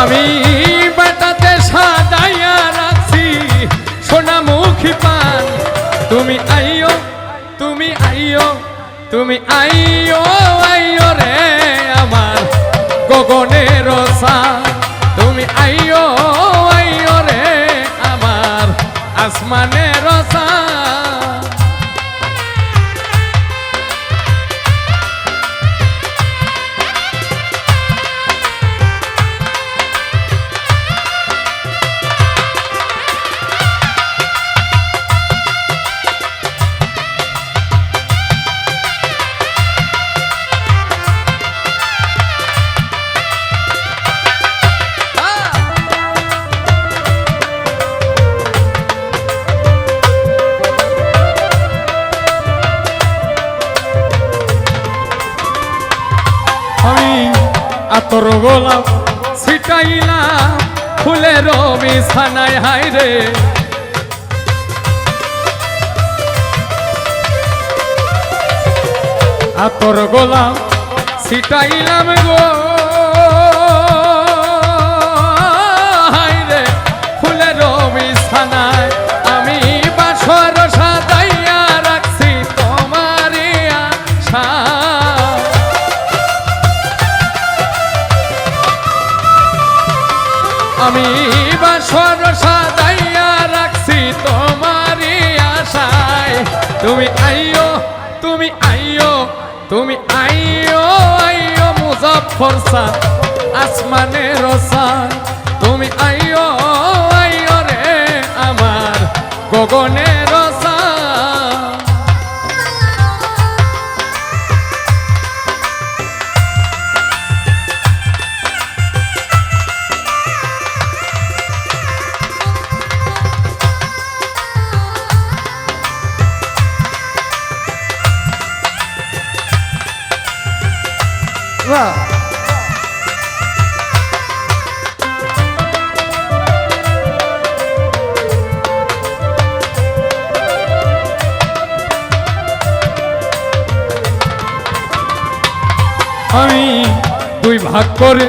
আমি বাটাতে সাজাইয়া রাখছি সোনামুখী পান। তুমি আইও তুমি আইও তুমি আইও আইও রে আমার গগনের সা তুমি আইও আইও রে আমার আসমানের সা আতর গোলাপ ফুলে ফুলের বিছানায় হাই রে। আতর গোলাপ ছিটাইলাম গো। আমি রাখছি তুমি আইও তুমি আইও তুমি আইও আইও মুজফর সা আসমানে রসা তুমি আইও আইও রে আমার গগনে বাহ আমি দুই ভাগ করে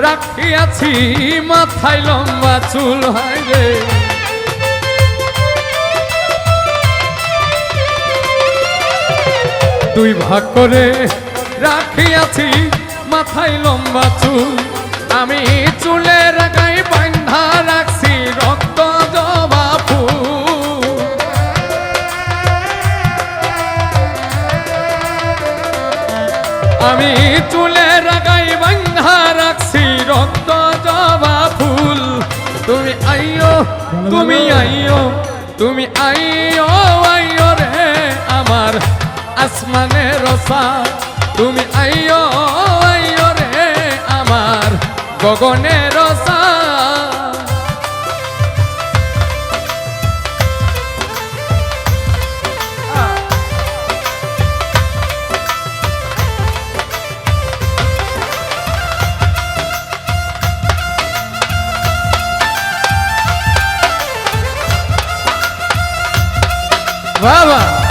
রাখিয়াছি মাথায় লম্বা চুল হয় রে। দুই ভাগ করে রাখিয়াছি, মাথায় লম্বা চুল। আমি চুলে রাখাই বান্ধা রাখছি, রক্ত জবা ফুল। আমি চুলে রাগাই বান্ধা রাখছি, রক্ত জবা ফুল। তুমি আইও তুমি আইও তুমি আইও আইও রে আমার আসমানের রসা। তুমি আইও আইও রে আমার গগনের রসা বাবা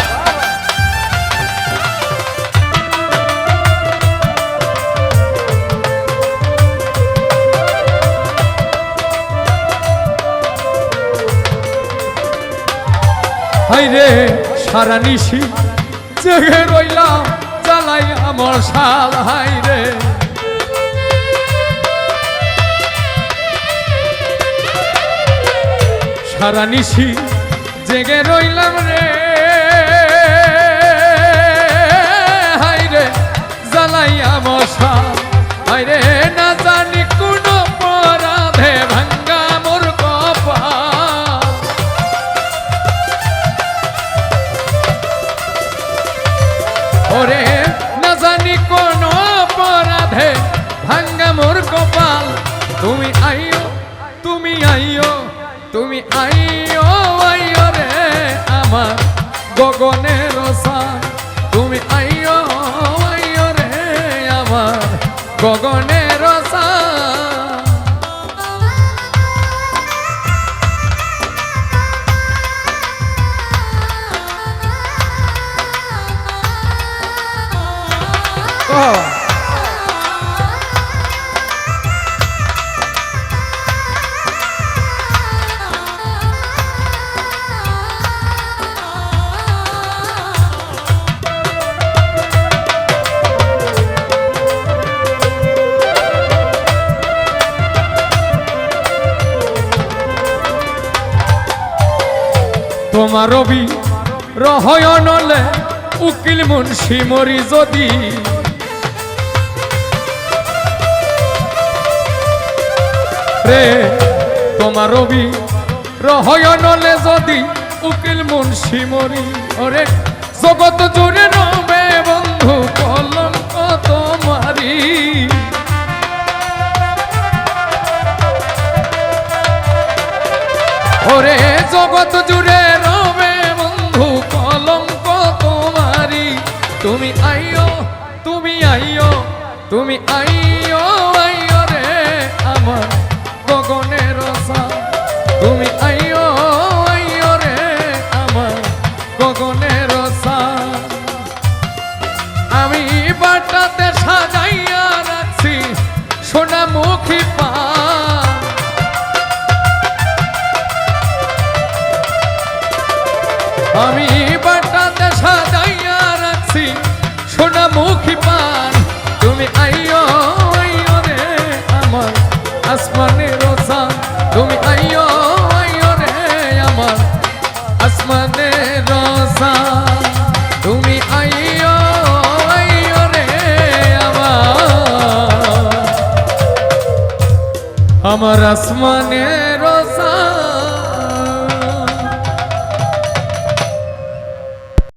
হাই রে, সারা নিশি জেগে রইলাম জ্বালাই আমার সাল হাই রে। সারা নিশি জেগে রইলাম রে ওরে না জানি কোন অপরাধে ভাঙ্গা মোর কপাল। তুমি আইও তুমি আইও তুমি আইও আইও রে আমার গগনের সার তুমি আইও আইও রে আমার গগনের তোমার রবি রহয়নলে উকিল মুন্সি মরি যদি। রে তোমার রবি রহয়নলে যদি উকিল মুন্সি মরি। ওরে জগৎ জুড়ে রবে বন্ধু কলঙ্ক তোমারি ওরে জগৎ জুড়ে রবে বন্ধু কলঙ্ক তোমারি। তুমি আইও তুমি আইও তুমি আইও আইও রে আমার গগনের রসা তুমি আইও আইও রে আমার গগনের রসা আমি বাটাতে সাজাইয়া রাখছি সোনামুখী পা। আমি বাটাতে সাজাইয়া রাখছি সোনামুখী পান। তুমি আইও আইও রে আমার আসমানের রোসা তুমি আইও আইও রে আমার আসমানের রোসা তুমি আইও আইও রে আমার। আমার আসমানের